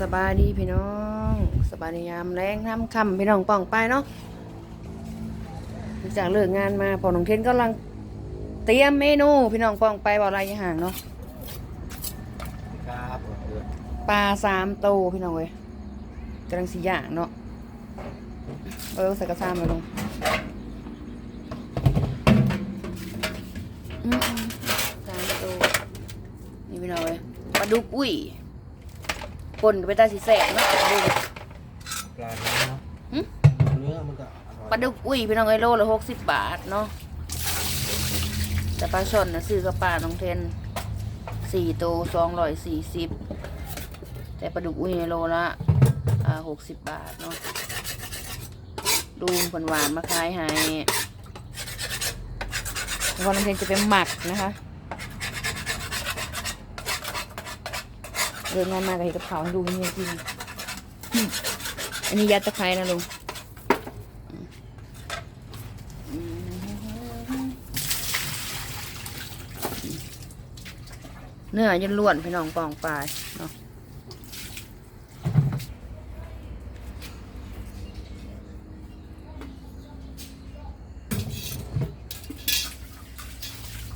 สบายดีพี่น้อง สบายดียามแรงน้ำคำพี่น้องป่องไปเนาะหลังจากเลิกงานมาพอน้องเทนกำลังเตรียมเมนูพี่น้องป่องไปบอกอะไรอย่างห่างเนาะครับผมเดือนปลาสามโตวพี่น้องเว้ยกำลังสีอย่างเนาะเออใส่กระซามมาลงอืมสามโตวนี่พี่น้องเว้ยปลาดุกอุ้ย ปนกับไปตาสีแสบเนาะปลาดุกปลาเนื้อเนาะหึเนื้อมันก็อร่อยปลาดุกอุ้ยพี่น้องไอโลละหกสิบบาทเนาะแต่ปลาช่อนนะซื้อกับปลาน้องเทนสี่โตสองร้อยสี่สิบแต่ปลาดุกอุ้ยโลละอ่าหกสิบบาทเนาะดูผลหวานมาขายให้แล้วก็น้องเทนจะไปหมักนะคะ เดินงานมากับเห็ดกับเขาวให้ดูนี่กินอันนี้ยัดตะไคร้นะลุงเนื้อยันล้วนพี่น้องปองปลายเนาะ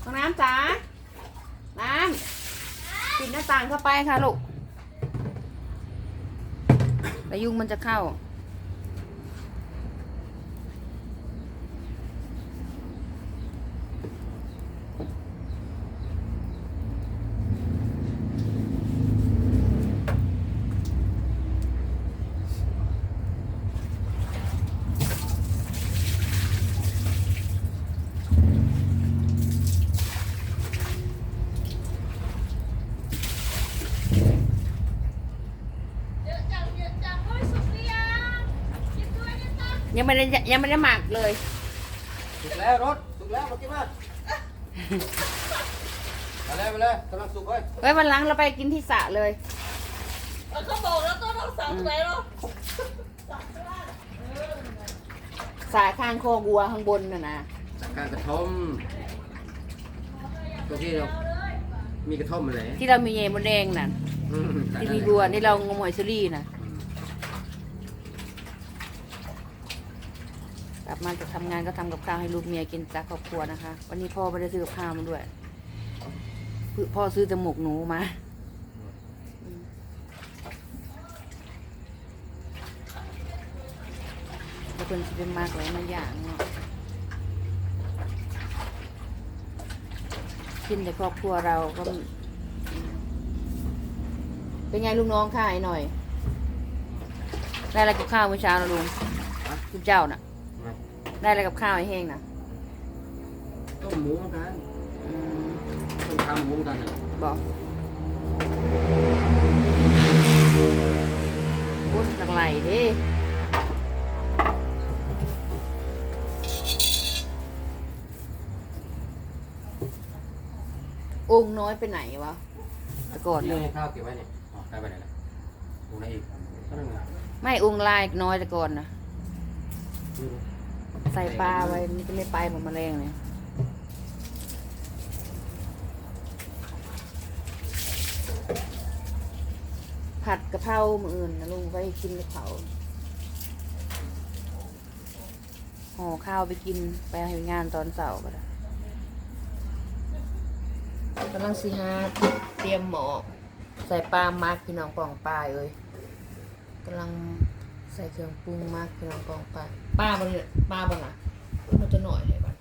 ห้องน้ำจ๋าน้ำปิดหน้าต่างเข้าไปค่ะลูก แล้วยุงมันจะเข้า เยอะจังเยอะจังโอ้ยสุกหรือยังกินด้วยนะจ๊ะ ยังไม่ได้ยังไม่ได้หมักเลยสุกแล้วรถสุกแล้วมากินมามาเลยมาเลยกำลังสุกเว้ยไว้วันหลังเราไปกินที่สระเลยแล้วก็บอกแล้วต้องต้องสั่งไปหรอสระข้างโคกวัวข้างบนน่ะนะจากการกระท่อมตัวที่เรา มีกระท่อมอะไรที่เรามีเยมดแดงน่ะอืมที่มีบัวที่เรางมหอยเชอรี่น่ะ อืม กลั บมาจากทำงานก็ทำกับข้าวให้ลูกเมียกินจากครอบครัวนะคะ วันนี้พ่อไม่ได้ซื้อกับข้าวมาด้วยพ่อซื้อแต่หมกหนูมาแล้วเพิ่นจะเป็นมากเลยมาอย่างเนาะกินแต่ครอบครัวเราก็ เป็นไงลูกน้องข้าไอ้หน่อย ได้อะไรกับข้าวเมื่อเช้านะลุงฮะคุณเจ้าน่ะมา ได้อะไรกับข้าวไอ้แห้งน่ะต้มหมูเหมือนกันอืมต้มขาหมูเหมือนกันน่ะบอกพูดหนักไหลดิองค์น้อยไปไหนวะแต่ก่อนนี่เนี่ยข้าวเก็บไว้เนี่ยอ๋อได้ไปไหนละดูไหนอีกก็นั่งนะไม่องค์ลายน้อยแต่ก่อนนะดูดู ใส่ปลาไว้มันจะไม่ไปเหมือนแมลงเลยผัดกะเพรามืออื่นนะลุงไว้กินกับเขาห่อข้าวไปกินไปให้งานตอนเสาร์ก็ได้กำลังสิฮาเตรียมหมอใส่ปลามักพี่น้องปองปลาเอ้ยกำลังใส่เครื่องปรุงมักพี่น้องปองปลา ป้าบนป้าบนอะมันจะหน่อยเลยบ้าง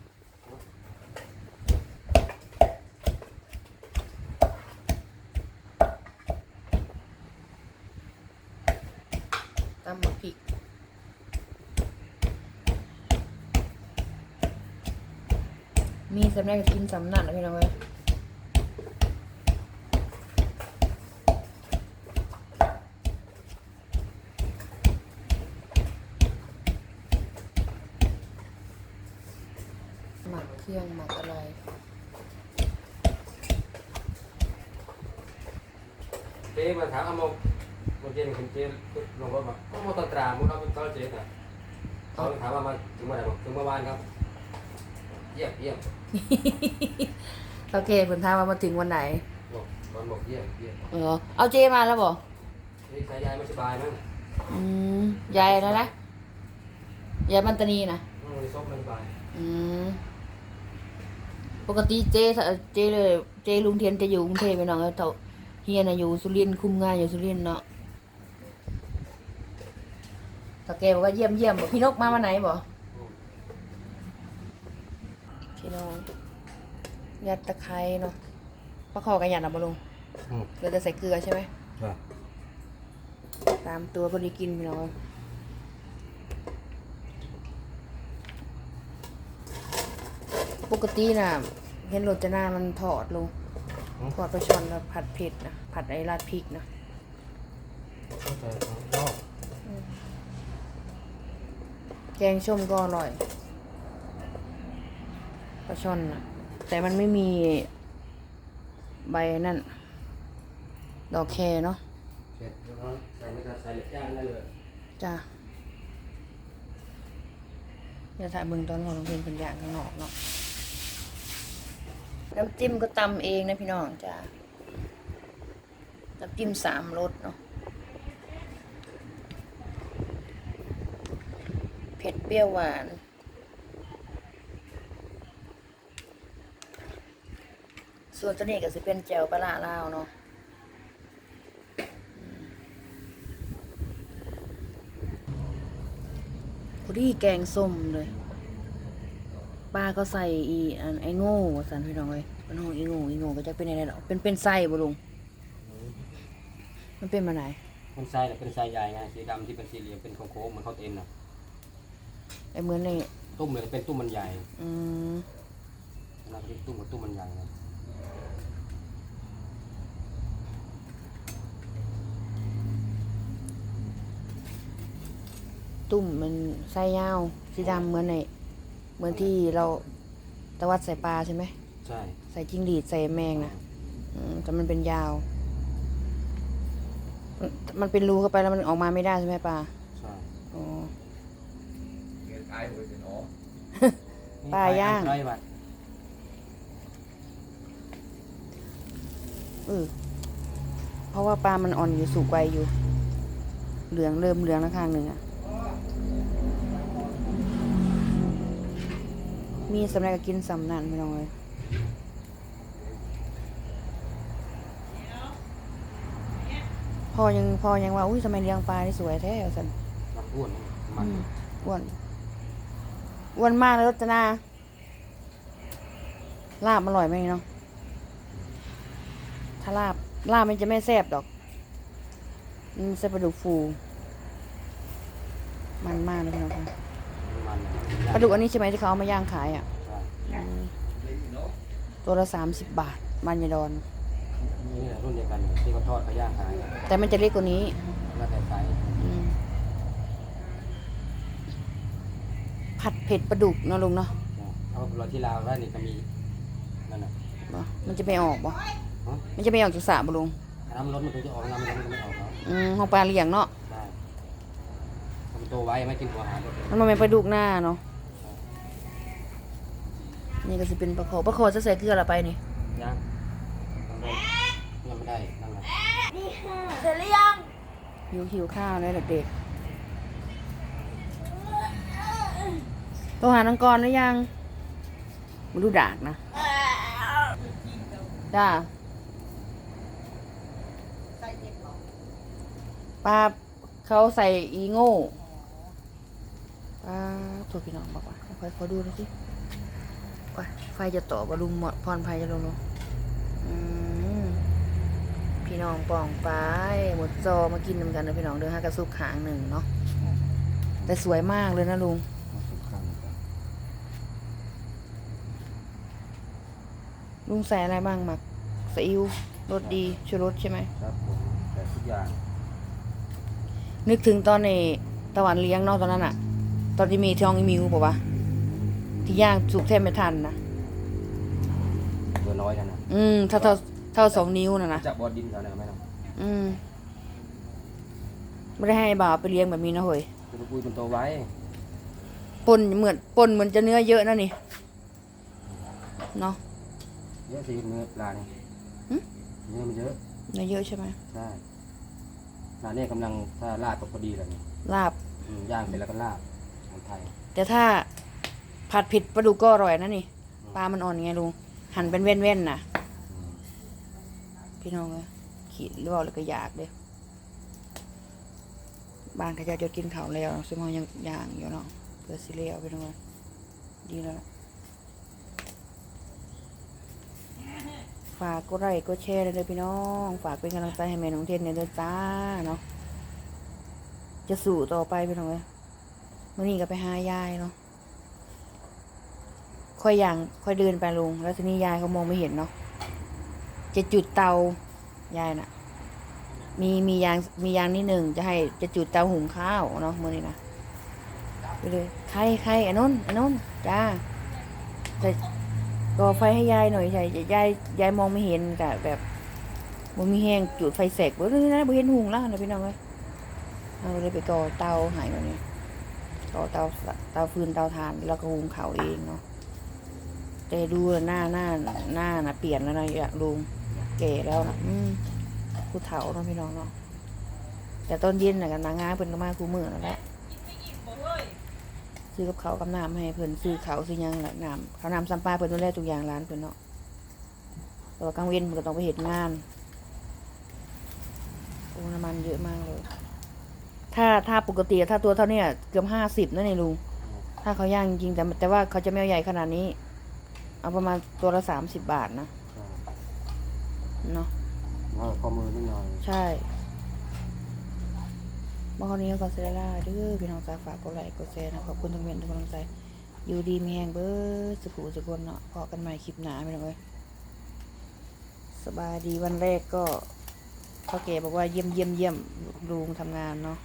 ตำหมกพริกมีสำแรกกินสำนักนะพี่น้องเว้ยหมักเครื่องหมักอะไรเจ๊มาถามอามกโมเจนคุณเจนลงรถมาโอ้โมตตรามุดเอาเป็นต้นเจ๊น่ะเขาถามว่ามาถึงเมื่อไหร่บอกถึงเมื่อวานครับ เยี่ยมเยี่ยมโอเคเพิ่นถามว่ามาถึงวันไหนบอกตอนบอกเยี่ยมเยี่ยมเออเอาเจมาแล้วบอกเจ๊ที่สายยายไม่สบายมั้งอืมยายนะนะยายมันตานีนะอืมซบไม่สบายอืม ปกติเจ๊ถ้าเจ๊เลยเจ๊ลุงเทียนจะอยู่กรุงเทพไปน้องเท่าเฮียน่ะอยู่สุรินทร์คุมงานอยู่สุรินทร์เนาะถ้าแกบอกว่าเยี่ยมเยี่ยมบอกพี่นกมาวันไหนบอกอืมพี่น้องยัดตะไคร้เนาะปลาคอกันยัดหรอบ่ลุงอืมเราจะใส่เกลือใช่ไหมใช่ตามตัวพอดีกินพี่น้อง ปกติน่ะเห็นโรจนามันถอดลงทอดปลาช่อนแล้วผัดเผ็ดนะผัดไอ้ราดพริกนะเข้าใจรอบแกงส้มก็อร่อยปลาช่อนนะแต่มันไม่มีใบนั่น ดอกแคเนาะเสร็จแล้วก็ใส่ไม่ได้ใส่เหล็กย่างได้เลยจ้าอย่าถ่ายเบิ่งตอนของโรงเรียนเป็นอย่างข้างนอกเนาะ น้ำจิ้มก็ตำเองนะพี่น้องจ้าน้ำจิ้มสามรสเนาะเผ็ดเปรี้ยวหวานส่วนตัวนี้ก็สิเป็นแจวปลาร้าลาวเนาะพอดีแกงส้มเลย ป้าก็ใส่อีอันไอโง่สันพี่น้องเลยเป็นห้องอีโง่อีโง่ก็จะเป็นอะไรหรอกเป็นเป็นไส้บ่ลุงมันเป็นมาไหนมันทรายเนี่ยเป็นทรายใหญ่ไงสีดำที่เป็นสี่เหลี่ยมเป็นโค้งๆเหมือนข้าวเต็มนะไอเหมือนนี่ตุ้มเลยเป็นตุ้มมันใหญ่อืมนะที่ตุ้มกับตุ้มมันใหญ่นะตุ่มมันไส้ยาวสีดำเหมือนใน เหมือนที่เราตะวัดใส่ปลาใช่ไหม ใช่ ใส่จิ้งหรีดใส่แมงนะอืมแต่มันเป็นยาวมันมันเป็นรูเข้าไปแล้วมันออกมาไม่ได้ใช่ไหมปลาใช่อ๋อเงินไอ้หัวจะหนอปลาย่างไรบัดเออเพราะว่าปลามันอ่อนอยู่สุกไวอยู่ เหลืองเริ่มเหลืองแล้วข้างหนึ่งอะ มีสำนักกินสำนันไม่ต้องเลยพอยังพอยังว่าอุ้ยทำไมเลี้ยงปลาได้สวยแท้สันมันอ้วนมันอืมอ้วนอ้วนมากเลยรจนาลาบอร่อยไหมเนาะถ้าลาบลาบมันจะไม่แซ่บดอกมันจะปลาดุกฟู มันมากเลยพี่น้องค่ะมัน ปลาดุกอันนี้ใช่ไหมที่เขาเอามาย่างขายอะใช่อืมเลยเนาะตัวละสามสิบบาท มันยาดอน นี่แหละรุ่นเดียวกันที่เขาทอดเขาย่างขายแต่มันจะเล็กกว่านี้แล้วแต่ไซส์อืมผัดเผ็ดปลาดุกเนาะลุงเนาะเอาเราที่ลาวแล้วนี่ก็มีนั่นน่ะบ่มันจะไม่ออกบ่ฮะมันจะไม่ออกจากสระบ่ลุง น้ำรถมันถึงจะออกน้ำมันก็ไม่ออกแล้วอืมของปลาเลี้ยงเนาะได้ทำตัวไว้ไม่กินหัวอาหารก็เป็นมันมาเป็นปลาดุกหน้าเนาะ นี่ก็จะเป็นปลาโขปลาโขจะใส่เกลือละไปนี่ย่างยังไม่ได้นั่งนะเสร็จหรือยังหิวหิวข้าวเลยเด็กๆตัวหานังกรหรือยังมาดูดากนะจ้าป้าเขาใส่อีโง่ป้าโทษพี่น้องบอกว่าคอยขอดูหน่อยสิ ว่าไฟจะต่อบอลลูนหมดพรไฟจะลงลงอืมพี่น้องป่องไปหมดจอมากินนำกันนะพี่น้องเดือห้ากระซุกหางหนึ่งเนาะแต่สวยมากเลยนะลุงลุงใส่อะไรบ้างหมักซีอิ๊วรสดีชูรสใช่ไหมครับผมแต่ทุกอย่าง นึกถึงตอนในตะวันเลี้ยงเนาะตอนนั้นอะตอนที่มีทองอีมิวบอกว่า ที่ย่างสุกแทบไม่ทันนะตัวน้อยนั่นนะอืมเท่าเท่าเท่าสองนิ้วนะนะจับบอดดินแถวไหนไหมล่ะอืมไม่ได้ให้บ่าวไปเลี้ยงแบบนี้นะเฮ้ยตัวปุยเป็นตัวไว้ปนเหมือนปนเหมือนจะเนื้อเยอะนะนี่เนาะเยอะสิเนื้อปลาเนี่ยหึเนื้อมันเยอะเนื้อเยอะใช่ไหมใช่น้อันนี้กำลังถ้าลาดก็พอดีแล้วนี่ลาบอืมย่างเสร็จแล้วก็ลาบอาหารไทยแต่ถ้า ผัดผิดปลาดุกก็อร่อยนะนี่ปลามันอ่อนไงลุงหั่นเป็นเว้นๆน่ะพี่น้องเลยขีดหรือเปล่าแล้วก็อยากเด้บ้านขาเจะจดกินขาวแล้วซึ่งเขายังย่างอยู่เนาะเพื่อสิเลี้ยวพี่น้องเอ้ยดีแล้วฝากกดไลค์กดแชร์เลยพี่น้อง ฝากเป็นกำลังใจให้แม่น้องเทนเนี่ยเด้อจ้าเนาะจะสู่ต่อไปพี่น้องเอ้ยมื่อนี้ก็ไปหายายเนาะ ค่อยย่างค่อยเดินไปลุงแล้วทีนี้ยายเขามองไม่เห็นเนาะจะจุดเตายายน่ะ มีมียางมียางนิดหนึ่งจะให้จะจุดเตาหุงข้าวเนาะมือนี้นะไปเลยใครใครอ้นนท์ไอ้นนท์จ้าจะก่อไฟให้ยายหน่อยใช่ยายยายมองไม่เห็นกะแบบบ่มีแห้งจุดไฟแสกบ่ได้นะบ่เห็นหุงแล้วนะพี่น้องเอ้ยเอาเลยไปก่อเตาหายแบบนี้ก่อเตาเตาฟืนเตาถ่านแล้วก็หุงข้าวเองเนาะ แต่ดูหน้าหน้าหน้านะเปลี่ยนแล้วนะอยากลุงแก่แล้วนะอืมผู้เฒ่าเนาะพี่น้องเนาะแต่ตอนเย็นน่ะกันนางงามเพิ่นก็มาคูมือนั่นแหละซื้อกับเขากับน้ำให้เพิ่นซื้อเขาซื้อยังแหละน้ำเขาน้ำซัมปาเพิ่นดูแลทุกอย่างร้านเพิ่นเนาะแต่ว่ากลางเว้นเพิ่นก็ต้องไปเฮ็ดงานโอ้น้ำมันเยอะมากเลย ถ้าถ้าปกติถ้าตัวเท่าเนี้ยเกือบห้าสิบนั่นเองลุงถ้าเขาย่างจริงแต่แต่ว่าเขาจะไม่เอาใหญ่ขนาดนี้ เอาประมาณตัวละสามสิบบาทนะเนาะแล้วข้อมือนิดหน่อยใช่บางคนนี้ก็เซล่าเด้อพี่น้องสาฝากกดไลค์กดแชร์นะขอบคุณทุกเมนทุกกำลังใจ อยู่ดีมีแหงเบิร์สุขุสุกคนเนาะพอกันใหม่คลิปหน้าพี่น้องเอ้ยสบายดีวันแรกก็พ่อแกบอกว่าเยี่ยมเยี่ยมเยี่ยมลุงทำงานเนาะ